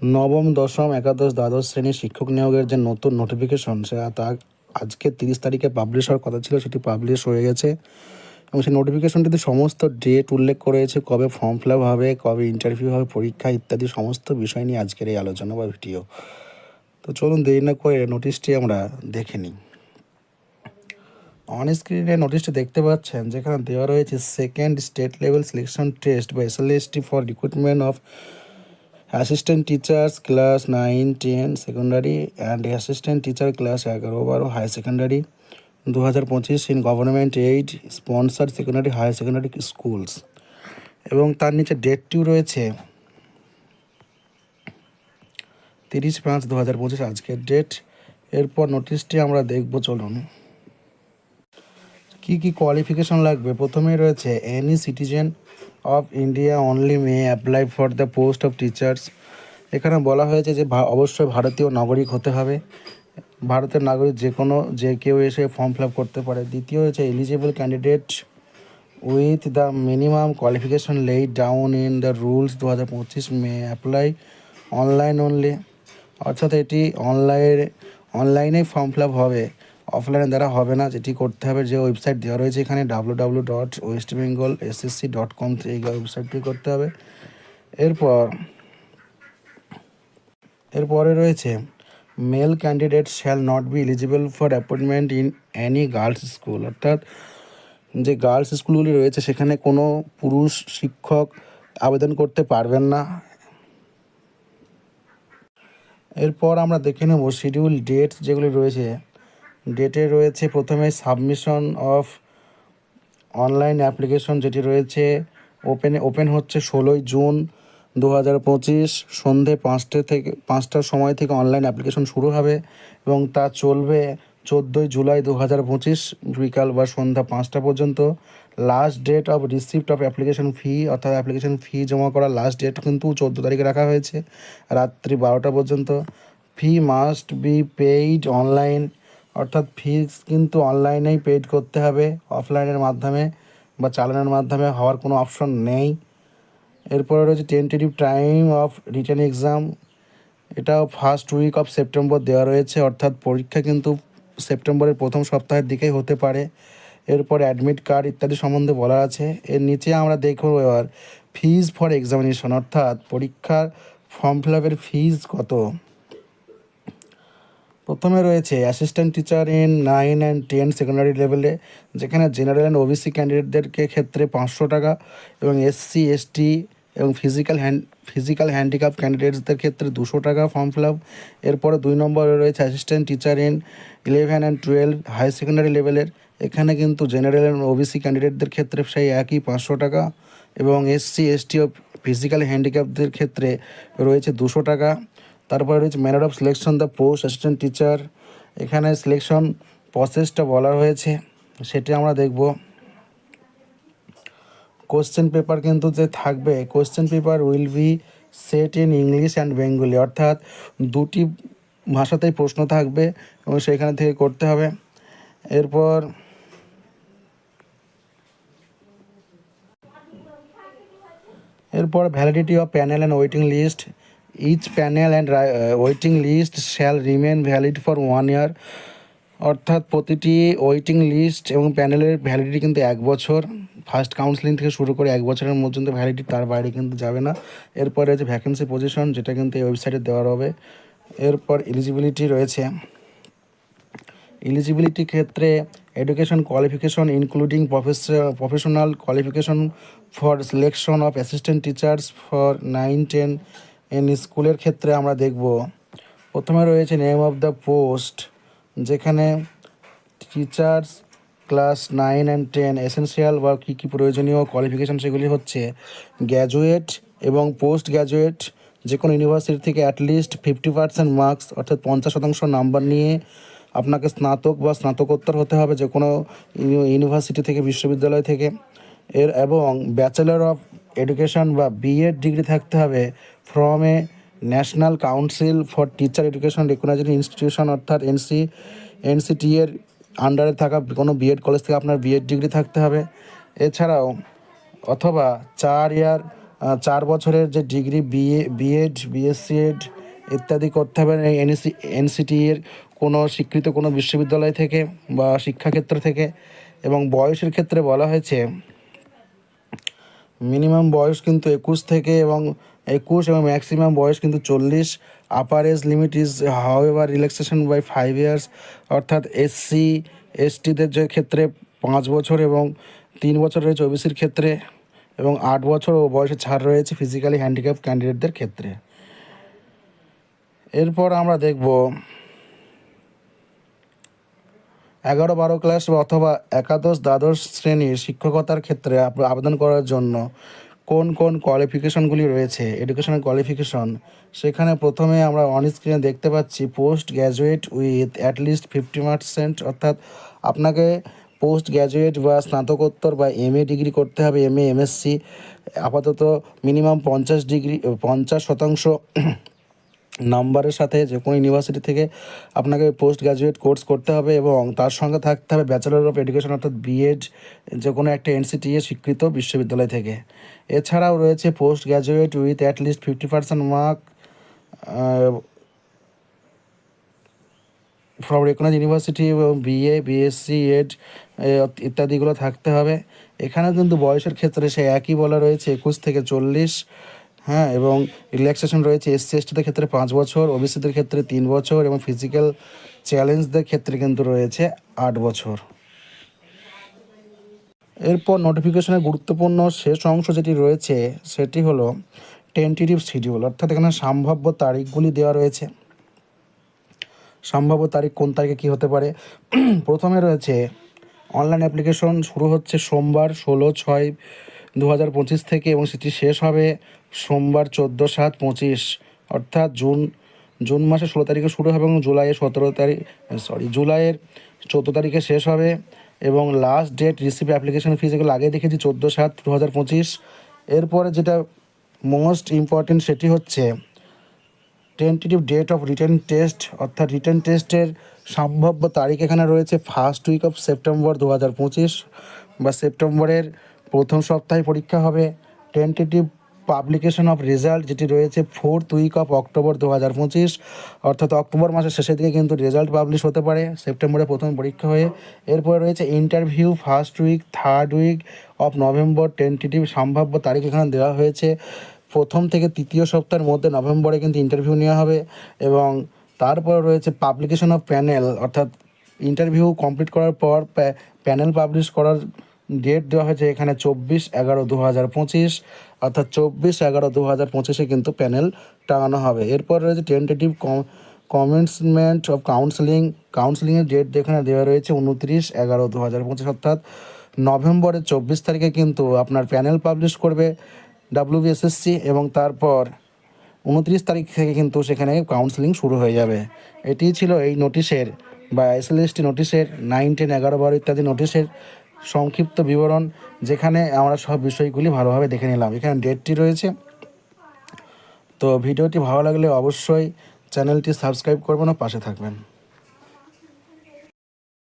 নবম, দশম, একাদশ, দ্বাদশ শ্রেণির শিক্ষক নিয়োগের যে নতুন নোটিফিকেশন সে তা আজকে তিরিশ তারিখে পাবলিশ হওয়ার কথা ছিল, সেটি পাবলিশ হয়ে গেছে। এবং সেই নোটিফিকেশনটিতে সমস্ত ডেট উল্লেখ করেছে কবে ফর্ম ফিল আপ হবে, কবে ইন্টারভিউ হবে, পরীক্ষা ইত্যাদি সমস্ত বিষয় নিয়ে আজকের এই আলোচনা বা ভিডিও তো চলুন দেরি না করে নোটিশটি আমরা দেখে নিই। অন স্ক্রিনে নোটিশটি দেখতে পাচ্ছেন, যেখানে দেওয়া রয়েছে second state level selection test বা SLST for recruitment of assistant teachers class nine ten secondary and assistant teacher class এগারো বারো হাই সেকেন্ডারি দু হাজার পঁচিশ in government aid sponsor secondary higher secondary schools এবং তার নিচে ডেটটিও রয়েছে তিরিশ পাঁচ দু হাজার পঁচিশ আজকের ডেট এরপর নোটিশটি আমরা দেখব, চলুন। কি কি কোয়ালিফিকেশন লাগবে? প্রথমেই রয়েছে any citizen of India only may apply for the post of teachers এখানে বলা হয়েছে যে অবশ্যই ভারতীয় নাগরিক হতে হবে। ভারতের নাগরিক যে কোনো, যে কেউ এসে ফর্ম ফিল আপ করতে পারে। দ্বিতীয় হচ্ছে eligible candidate with the minimum qualification laid down in the rules দু হাজার পঁচিশ মে অ্যাপ্লাই অনলাইন অনলি অর্থাৎ এটি অনলাইন অনলাইনেই ফর্ম ফিল আপ হবে। অফলাইনে দ্বারা হবে না, যেটি করতে হবে যে ওয়েবসাইট দেওয়া রয়েছে এখানে W W dot West Bengal SSC dot com এই ওয়েবসাইটটি করতে হবে। এরপর, এরপরে রয়েছে male candidate shall not be eligible for appointment in any girls school অর্থাৎ, যে গার্লস স্কুলগুলি রয়েছে, সেখানে কোনো পুরুষ শিক্ষক আবেদন করতে পারবেন না। এরপর আমরা দেখে নেব শিডিউল ডেট যেগুলি রয়েছে। ডেটে রয়েছে প্রথমে সাবমিশন অফ অনলাইন অ্যাপ্লিকেশন যেটি রয়েছে ওপেন ওপেন হচ্ছে ষোলোই জুন দু হাজার পঁচিশ সন্ধে পাঁচটা থেকে, পাঁচটার সময় থেকে অনলাইন অ্যাপ্লিকেশন শুরু হবে এবং তা চলবে চোদ্দোই জুলাই দু হাজার পঁচিশ বিকাল বা সন্ধ্যা পাঁচটা পর্যন্ত। Last date of receipt of application fee অর্থাৎ অ্যাপ্লিকেশন ফি জমা করার লাস্ট ডেট কিন্তু চোদ্দ তারিখে রাখা হয়েছে, রাত্রি বারোটা পর্যন্ত। Fee must be paid online অর্থাৎ ফিস কিন্তু অনলাইনেই পেইড করতে হবে অফলাইনের মাধ্যমে বা চালানোর মাধ্যমে হওয়ার কোনো অপশন নেই। এরপরে রয়েছে tentative time of return exam এটাও ফার্স্ট উইক অফ সেপ্টেম্বর দেওয়া রয়েছে, অর্থাৎ পরীক্ষা কিন্তু সেপ্টেম্বরের প্রথম সপ্তাহের দিকেই হতে পারে। এরপর অ্যাডমিট কার্ড ইত্যাদি সম্বন্ধে বলা আছে। এর নিচে আমরা দেখব এবার ফিজ ফর এক্সামিনেশন অর্থাৎ পরীক্ষার ফর্ম ফিল আপের ফিজ কত। প্রথমে রয়েছে assistant teacher in nine and ten secondary লেভেলে যেখানে জেনারেল অ্যান্ড ওবিসি ক্যান্ডিডেটদেরকে ক্ষেত্রে পাঁচশো টাকা এবং এসসি এসটি এবং ফিজিক্যাল হ্যান্ড ফিজিক্যাল হ্যান্ডিক্যাপ ক্যান্ডিডেটসদের ক্ষেত্রে দুশো টাকা ফর্ম ফিল আপ এরপরে দুই নম্বরে রয়েছে assistant teacher in eleven and twelve high secondary লেভেলের এখানে কিন্তু জেনারেল অ্যান্ড ওবিসি ক্যান্ডিডেটদের ক্ষেত্রে সেই একই পাঁচশো টাকা এবং এসসি এসটি ও ফিজিক্যাল হ্যান্ডিক্যাপদের ক্ষেত্রে রয়েছে দুশো টাকা। তারপরে রয়েছে manner of selection, the post assistant teacher. এখানে সিলেকশন প্রসেসটা বলা হয়েছে, সেটি আমরা দেখব। কোশ্চেন পেপার কিন্তু যে থাকবে, question paper will be set in English and Bengali, অর্থাৎ দুটি ভাষাতেই প্রশ্ন থাকবে এবং সেখানে থেকে করতে হবে। এরপর এরপর validity of panel and waiting list each panel and waiting list shall remain valid for one year অর্থাৎ প্রতিটি ওয়েটিং লিস্ট এবং প্যানেলের ভ্যালিডিটি কিন্তু এক বছর। ফার্স্ট কাউন্সিলিং থেকে শুরু করে এক বছরের পর্যন্ত ভ্যালিডিটি তার বাইরে কিন্তু যাবে না। এরপরে রয়েছে ভ্যাকেন্সি পজিশন যেটা কিন্তু এই ওয়েবসাইটে দেওয়া হবে। এরপর এলিজিবিলিটি রয়েছে। এলিজিবিলিটি ক্ষেত্রে education qualification including professional qualification for selection of assistant teachers for nine ten and স্কুলের ক্ষেত্রে আমরা দেখব, প্রথমে রয়েছে নেম অফ দ্য পোস্ট যেখানে teachers class nine and ten essential বা কী কী প্রয়োজনীয় কোয়ালিফিকেশন সেগুলি হচ্ছে গ্র্যাজুয়েট এবং পোস্ট গ্র্যাজুয়েট যে কোনো ইউনিভার্সিটি থেকে অ্যাটলিস্ট ফিফটি পার্সেন্ট মার্কস অর্থাৎ পঞ্চাশ শতাংশ নাম্বার নিয়ে আপনাকে স্নাতক বা স্নাতকোত্তর হতে হবে যে কোনো ইউ- ইউনিভার্সিটি থেকে, বিশ্ববিদ্যালয় থেকে। এর এবং ব্যাচেলর অফ এডুকেশন বা বিএড ডিগ্রি থাকতে হবে from a national council for teacher education recognized institution অর্থাৎ এনসি এনসিটি এর আন্ডারে থাকা কোনো বিএড কলেজ থেকে আপনার বিএড ডিগ্রি থাকতে হবে। এছাড়াও অথবা চার ইয়ার চার বছরের যে degree BA BEd BSc Ed ইত্যাদি করতে হবে এনএসি এনসিটি এর কোনো স্বীকৃত কোনো বিশ্ববিদ্যালয় থেকে বা শিক্ষাক্ষেত্র থেকে। এবং বয়সের ক্ষেত্রে বলা হয়েছে মিনিমাম বয়স কিন্তু একুশ থেকে এবং একুশ এবং ম্যাক্সিমাম বয়স কিন্তু চল্লিশ। Upper age limit is however relaxation by five years অর্থাৎ এসসি এসটিদের যে ক্ষেত্রে পাঁচ বছর এবং তিন বছর রয়েছে ওবিসির ক্ষেত্রে এবং আট বছর ও বয়সে ছাড় রয়েছে ফিজিক্যালি হ্যান্ডিক্যাপ ক্যান্ডিডেটদের ক্ষেত্রে। এরপর আমরা দেখব এগারো বারো ক্লাস অথবা একাদশ দ্বাদশ শ্রেণির শিক্ষকতার ক্ষেত্রে আবেদন করার জন্য কোন কোন কোয়ালিফিকেশনগুলি রয়েছে? Educational qualification. সেখানে প্রথমে আমরা অন স্ক্রিনে দেখতে পাচ্ছি post graduate with at least fifty percent অর্থাৎ আপনাকে পোস্ট গ্র্যাজুয়েট বা স্নাতকোত্তর বা এম এ ডিগ্রি করতে হবে এম এ এমএসসি আপাতত মিনিমাম পঞ্চাশ ডিগ্রি পঞ্চাশ শতাংশ নাম্বারের সাথে যে কোনো ইউনিভার্সিটি থেকে আপনাকে পোস্ট গ্রাজুয়েট কোর্স করতে হবে এবং তার সঙ্গে থাকতে হবে ব্যাচেলর অফ এডুকেশন অর্থাৎ বিএড যে কোনো একটা এনসিটি এ স্বীকৃত বিশ্ববিদ্যালয় থেকে। এছাড়াও রয়েছে post graduate with at least fifty percent mark from recognise university এবং বিএ বিএসসি এড ইত্যাদিগুলো থাকতে হবে। এখানেও কিন্তু বয়সের ক্ষেত্রে সে একই বলা রয়েছে, একুশ থেকে চল্লিশ। হ্যাঁ এবং রিল্যাক্সেশন রয়েছে এসসি এসটিদের ক্ষেত্রে পাঁচ বছর ওবিসিদের ক্ষেত্রে তিন বছর, এবং ফিজিক্যাল চ্যালেঞ্জদের ক্ষেত্রে কিন্তু রয়েছে আট বছর। এরপর নোটিফিকেশনের গুরুত্বপূর্ণ শেষ অংশ যেটি রয়েছে, সেটি হলো টেন্টেটিভ শিডিউল অর্থাৎ এখানে সম্ভাব্য তারিখগুলি দেওয়া রয়েছে। সম্ভাব্য তারিখ কোন তারিখে কী হতে পারে? প্রথমে রয়েছে অনলাইন অ্যাপ্লিকেশন শুরু হচ্ছে সোমবার ষোলো ছয় দু হাজার পঁচিশ থেকে, এবং সেটি শেষ হবে সোমবার চোদ্দ সাত পঁচিশ, অর্থাৎ জুন জুন মাসের ষোলো তারিখে শুরু হবে এবং জুলাইয়ের সতেরো তারিখ সরি জুলাইয়ের চোদ্দ তারিখে শেষ হবে এবং last date receive application fees এগুলো আগে দেখেছি চোদ্দ সাত দু হাজার পঁচিশ। এরপরে যেটা মোস্ট ইম্পর্টেন্ট সেটি হচ্ছে tentative date of written test অর্থাৎ রিটেন টেস্টের সম্ভাব্য তারিখ এখানে রয়েছে ফার্স্ট উইক অফ সেপ্টেম্বর দু হাজার পঁচিশ বা সেপ্টেম্বরের প্রথম সপ্তাহে পরীক্ষা হবে। টেন্টেটিভ পাবলিকেশন অফ রেজাল্ট যেটি রয়েছে ফোর্থ উইক অফ অক্টোবর দু হাজার পঁচিশ অর্থাৎ অক্টোবর মাসের শেষের দিকে কিন্তু রেজাল্ট পাবলিশ হতে পারে, সেপ্টেম্বরে প্রথম পরীক্ষা হয়ে। এরপরে রয়েছে interview first week third week of November tentative সম্ভাব্য তারিখ এখানে দেওয়া হয়েছে। প্রথম থেকে তৃতীয় সপ্তাহের মধ্যে নভেম্বরে কিন্তু ইন্টারভিউ নেওয়া হবে এবং তারপরে রয়েছে পাবলিকেশন অফ প্যানেল অর্থাৎ ইন্টারভিউ কমপ্লিট করার পর প্যানেল পাবলিশ করার ডেট দেওয়া হয়েছে এখানে চব্বিশ এগারো দু হাজার পঁচিশ, অর্থাৎ চব্বিশ এগারো দু হাজার পঁচিশে কিন্তু প্যানেল টাঙানো হবে। এরপর রয়েছে টেন্টেটিভ কমেন্সমেন্ট অফ কাউন্সেলিং কাউন্সেলিংয়ের ডেট এখানে দেওয়া রয়েছে উনত্রিশ এগারো দু হাজার পঁচিশ, অর্থাৎ নভেম্বরের চব্বিশ তারিখে কিন্তু আপনার প্যানেল পাবলিশ করবে ডাব্লিউবিএসএসসি এবং তারপর উনত্রিশ তারিখ থেকে কিন্তু সেখানে কাউন্সেলিং শুরু হয়ে যাবে। এটি ছিল এই নোটিশের বা এসএলএসটি নোটিশের নাইন টেন এগারো, বারো ইত্যাদি নোটিশের সংক্ষিপ্ত বিবরণ যেখানে আমরা সব বিষয়গুলি ভালোভাবে দেখে নিলাম। এখানে ডেটটি রয়েছে। তো ভিডিওটি ভালো লাগলে অবশ্যই চ্যানেলটি সাবস্ক্রাইব করবেন ও পাশে থাকবেন।